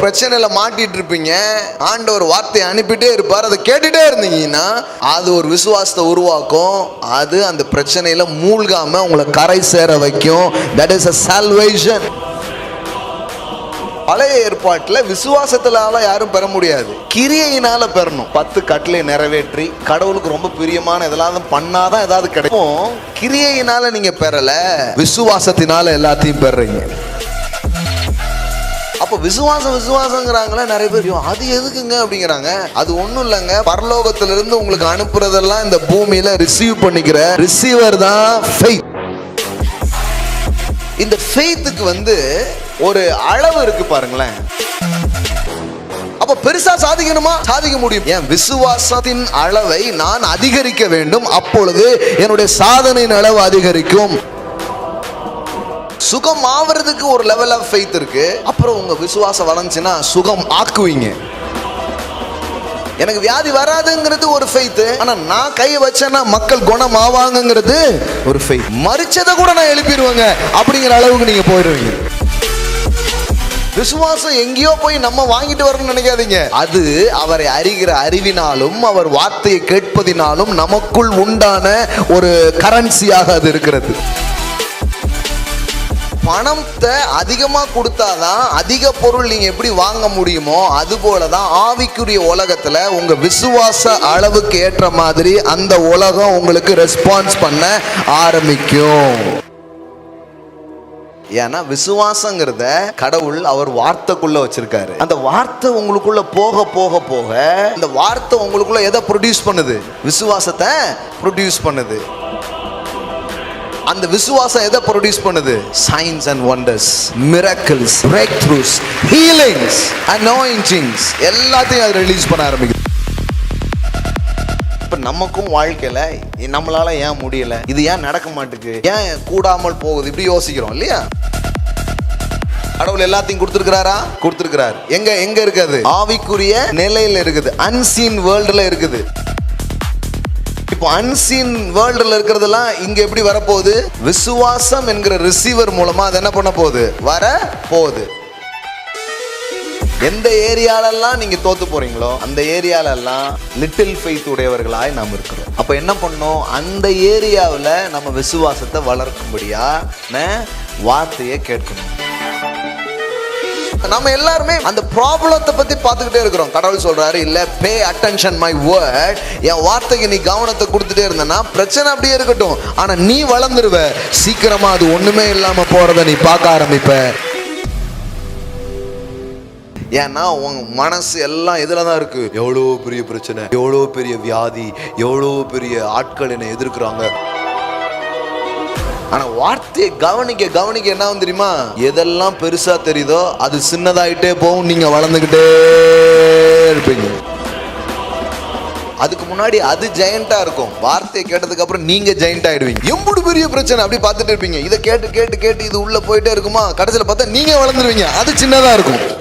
பிரச்சனையில மாட்டிட்டு இருப்பீங்க ஆண்டவர் வார்த்தையை அனுப்பிட்டே இருப்பார். அதை கேட்டுட்டே இருந்தீங்கன்னா அது ஒரு விசுவாசத்தை உருவாக்கும். அது அந்த பிரச்சனையில மூழ்காம உங்களை கரை சேர வைக்கும். தட் இஸ் அ சால்வேஷன் பழைய ஏற்பாட்டில் விசுவாசத்தினால யாரும் பெற முடியாது. கிரியையினால பெறணும். பத்து கட்டளை நிறைவேற்றி கடவுளுக்கு ரொம்ப பிரியமான இதெல்லாம் பண்ணாதான் ஏதாவது கிடைக்கும். கிரியையினால நீங்க பெறல விசுவாசத்தினால எல்லாத்தையும் பெறீங்க. அப்போ விசுவாசம் விசுவாசங்கிறாங்களே நிறைய பேர் அது எதுக்குங்க அப்படிங்கிறாங்க. அது ஒன்றும் இல்லைங்க. பரலோகத்திலிருந்து உங்களுக்கு அனுப்புறதெல்லாம் இந்த பூமியில ரிசீவ் பண்ணிக்கிற ரிசீவர் தான் ஃபெய்த் இந்த ஃபெய்த்துக்கு வந்து ஒரு அளவு இருக்கு பாருங்களேன். அப்போ பெருசா சாதிக்கணுமா? சாதிக்க முடியும். என் விசுவாசத்தின் அளவை நான் அதிகரிக்க வேண்டும். அப்பொழுது என்னுடைய சாதனையின் அளவு அதிகரிக்கும். சுகம் ஆவறதுக்கு ஒரு லெவல் ஆஃப் ஃபெய்த் இருக்கு. அப்புறம் உங்க விசுவாசம் வளர்ந்துச்சுன்னா சுகம் ஆக்குவீங்க. எனக்கு வியாதி வராதுங்கிறது ஒரு ஃபெய்த்து ஆனா நான் கை வச்சேன்னா மக்கள் குணம் ஆவாங்கங்கிறது ஒரு ஃபெய்த் மறிச்சதை கூட நான் எழுப்பிடுவேங்க. அப்படிங்கிற அளவுக்கு நீங்க போயிடுவீங்க. விசுவாசம் எங்கேயோ போய் நம்ம வாங்கிட்டு வரணும்னு நினைக்காதீங்க. அது அவரை அறிகிற அறிவினாலும் அவர் வார்த்தையை கேட்பதினாலும் நமக்குள் உண்டான ஒரு கரன்சியாக அது இருக்கிறது. பணத்தை அதிகமாக கொடுத்தாதான் அதிக பொருள் நீங்கள் எப்படி வாங்க முடியுமோ அது போலதான் ஆவிக்குரிய உலகத்தில் உங்கள் விசுவாச அளவுக்கு ஏற்ற மாதிரி அந்த உலகம் உங்களுக்கு ரெஸ்பான்ஸ் பண்ண ஆரம்பிக்கும். ஏன்னா விசுவாசங்கிறத கடவுள் அவர் வார்த்தைக்குள்ள வச்சிருக்காரு. அந்த வார்த்தை உங்களுக்குள்ள போக போக போக அந்த வார்த்தை உங்களுக்குள்ள எதை ப்ரொடியூஸ் பண்ணுது? விசுவாசத்தை ப்ரொடியூஸ் பண்ணுது. அந்த விசுவாசம் எதை ப்ரொடியூஸ் பண்ணுது? Science and wonders miracles breakthroughs healings anointings எல்லாத்தையும் அது ரிலீஸ் பண்ண ஆரம்பிக்குது. இப்போ நமக்கும் வாழ்க்கையில் நம்மளால ஏன் முடியல? இது ஏன் நடக்க மாட்டுக்கு ஏன் கூடாமல் போகுது? இப்படி யோசிக்கிறோம் இல்லையா? கடவுள் எல்லாத்தையும் கொடுத்துருக்கிறாரா? கொடுத்துருக்கிறார். எங்க எங்க இருக்குது? ஆவிக்குரிய நிலையில இருக்குது. அன்சீன் வேர்ல்டுல இருக்குது. இப்போ அன்சீன் வேர்ல்டில் இருக்கிறதெல்லாம் இங்கே எப்படி வரப்போகுது? விசுவாசம் என்கிற ரிசீவர் மூலமாக அது என்ன பண்ண போகுது? வர போகுது. எந்த ஏரியாலெல்லாம் நீங்கள் தோத்து போறீங்களோ அந்த ஏரியாலெல்லாம் லிட்டில் ஃபெய்த் உடையவர்களாய் நாம் இருக்கிறோம். அப்போ என்ன பண்ணோம்? அந்த ஏரியாவில் நம்ம விசுவாசத்தை வளர்க்கும்படியா வார்த்தையை கேட்கணும். நம்ம எல்லாருமே அந்த ப்ராப்ளத்தை பத்தி பார்த்துக்கிட்டே இருக்கிறோம். கடவுள் சொல்றாரு இல்ல பே அட்டென்ஷன் மை வேர்ட் என் வார்த்தைக்கு நீ கவனத்தை கொடுத்துட்டே இருந்தனா பிரச்சனை அப்படியே இருக்கட்டும். ஆனா நீ வளர்ந்துருவ. சீக்கிரமா அது ஒண்ணுமே இல்லாம போறத நீ பார்க்க ஆரம்பிப்ப. ஏன்னா உன் மனசு எல்லாம் எதுல தான் இருக்கு. எவ்வளோ பெரிய பிரச்சனை எவ்வளோ பெரிய வியாதி எவ்வளோ பெரிய ஆட்கள் என்னை எதிர்க்கிறாங்க. ஆனா வார்த்தையை கவனிக்க கவனிக்க என்ன தெரியுமா? எதெல்லாம் பெருசா தெரியுதோ அது சின்னதாயிட்டே போகும். நீங்க வளர்ந்துகிட்டே இருப்பீங்க. அதுக்கு முன்னாடி அது ஜெயண்டா இருக்கும். வார்த்தையை கேட்டதுக்கு அப்புறம் நீங்க ஜெயண்ட் ஆயிடுவீங்க. எம்புடு பெரிய பிரச்சனை அப்படி பார்த்துட்டு இருப்பீங்க. இதை கேட்டு கேட்டு கேட்டு இது உள்ள போயிட்டே இருக்குமா? கடைசியில் பார்த்தா நீங்க வளர்ந்துருவீங்க. அது சின்னதா இருக்கும்.